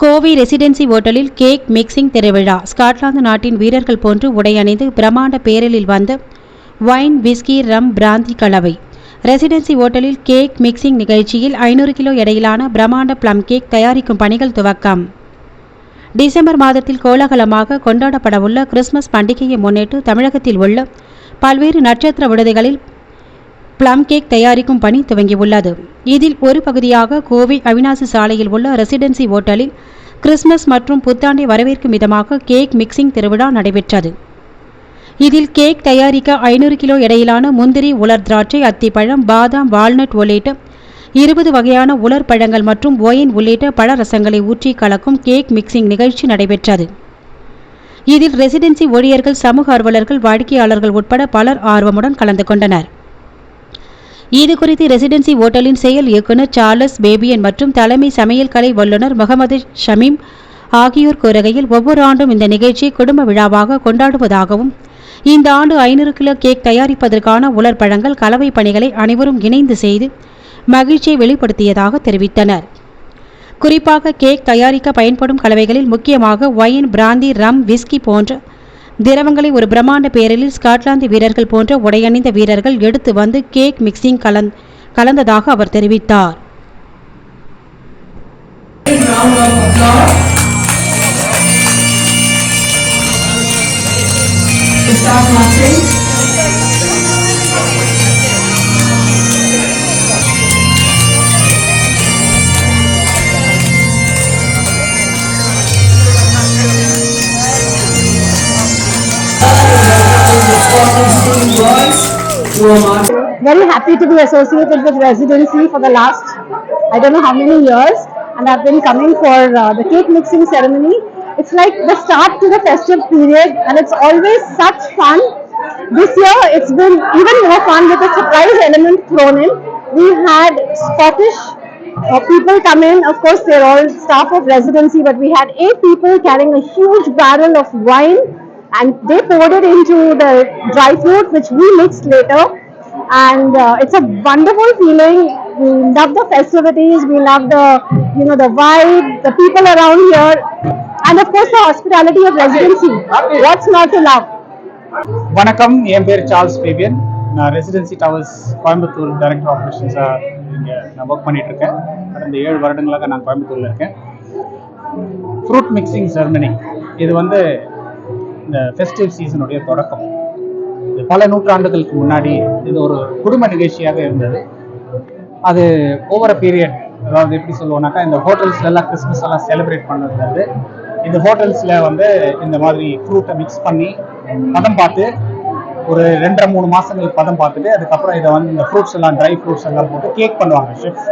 Kovai residency ஓட்டலில் cake mixing திருவிழா. Scotland நாட்டின் வீரர்கள் போன்று உடையணிந்து பிரமாண்ட பேரலில் வந்த வைன் விஸ்கி ரம் பிராந்தி கலவை. ரெசிடென்சி ஓட்டலில் கேக் மிக்சிங் நிகழ்ச்சியில் ஐநூறு கிலோ எடையிலான பிரமாண்ட பிளம் கேக் தயாரிக்கும் பணிகள் துவக்கம். டிசம்பர் மாதத்தில் கோலாகலமாக கொண்டாடப்படவுள்ள கிறிஸ்துமஸ் பண்டிகையை முன்னிட்டு தமிழகத்தில் உள்ள பல்வேறு நட்சத்திர விடுதிகளில் ப்ளம் கேக் தயாரிக்கும் பணி துவங்கியுள்ளது. இதில் ஒரு பகுதியாக கோவை அவினாசி சாலையில் உள்ள ரெசிடென்சி ஓட்டலில் கிறிஸ்துமஸ் மற்றும் புத்தாண்டை வரவேற்கும் விதமாக கேக் மிக்சிங் திருவிழா நடைபெற்றது. இதில் கேக் தயாரிக்க ஐநூறு கிலோ எடையிலான முந்திரி உலர் திராட்சை அத்திப்பழம் பாதாம் வால்நட் உள்ளிட்ட இருபது வகையான உலர் பழங்கள் மற்றும் ஒயின் உள்ளிட்ட பழ ரசங்களை ஊற்றி கலக்கும் கேக் மிக்சிங் நிகழ்ச்சி நடைபெற்றது. இதில் ரெசிடென்சி ஊழியர்கள் சமூக ஆர்வலர்கள் வாடிக்கையாளர்கள் உட்பட பலர் ஆர்வமுடன் கலந்து கொண்டனர். இது குறித்து ரெசிடென்சி ஓட்டலின் செயல் இயக்குனர் சார்லஸ் பேபியன் மற்றும் தலைமை சமையல் கலை வல்லுநர் முகமது ஷமீம் ஆகியோர் கூறுகையில் ஒவ்வொரு ஆண்டும் இந்த நிகழ்ச்சியை குடும்ப விழாவாக கொண்டாடுவதாகவும் இந்த ஆண்டு ஐநூறு கிலோ கேக் தயாரிப்பதற்கான உலர் பழங்கள் கலவை பணிகளை அனைவரும் இணைந்து செய்து மகிழ்ச்சியை வெளிப்படுத்தியதாக தெரிவித்தனர். குறிப்பாக கேக் தயாரிக்க பயன்படும் கலவைகளில் முக்கியமாக ஒயின் பிராந்தி ரம் விஸ்கி போன்ற திரவங்களை ஒரு பிரம்மாண்ட பேரலில் ஸ்காட்லாந்து வீரர்கள் போன்ற உடையணிந்த வீரர்கள் எடுத்து வந்து கேக் மிக்சிங் கலந் கலந்ததாக அவர் தெரிவித்தார் round marching. Very happy to be associated with residency for the last I don't know how many years and I've been coming for uh, the cake mixing ceremony. It's like the start to the festive period and it's always such fun. This year it's been even more fun with a surprise element thrown in. We had Scottish uh, people come in, of course they're all staff of residency but we had eight people carrying a huge barrel of wine and they poured it into the dry fruit which we mixed later and uh, it's a wonderful feeling. We love the festivities, we love the you know the vibe, the people around here, and of course the hospitality of residency. What's not to love? வணக்கம் என் பேர் Charles Fabian நான் residency towers Coimbatore director ஆப்ரேஷன்ஸாக இங்கே நான் work பண்ணிட்டு இருக்கேன் கடந்த ஏழு வருடங்களாக நான் கோயம்புத்தூரில் இருக்கேன் ஃப்ரூட் மிக்சிங் செரமனி இது வந்து இந்த ஃபெஸ்டிவ் சீசனுடைய தொடக்கம். பல நூற்றாண்டுகளுக்கு முன்னாடி இது ஒரு குடும்ப நிகழ்ச்சியாக இருந்தது. அது ஓவர பீரியட் அதாவது எப்படி சொல்லுவோம்னாக்கா இந்த ஹோட்டல்ஸ்ல எல்லாம் கிறிஸ்மஸ் எல்லாம் செலிப்ரேட் பண்ணது இந்த ஹோட்டல்ஸ்ல வந்து இந்த மாதிரி ஃப்ரூட்டை மிக்ஸ் பண்ணி பதம் பார்த்து ஒரு ரெண்டரை மூணு மாசங்கள் பதம் பார்த்துட்டு அதுக்கப்புறம் இதை வந்து இந்த ஃப்ரூட்ஸ் எல்லாம் ட்ரை ஃப்ரூட்ஸ் எல்லாம் போட்டு கேக் பண்ணுவாங்க ஷெஃப்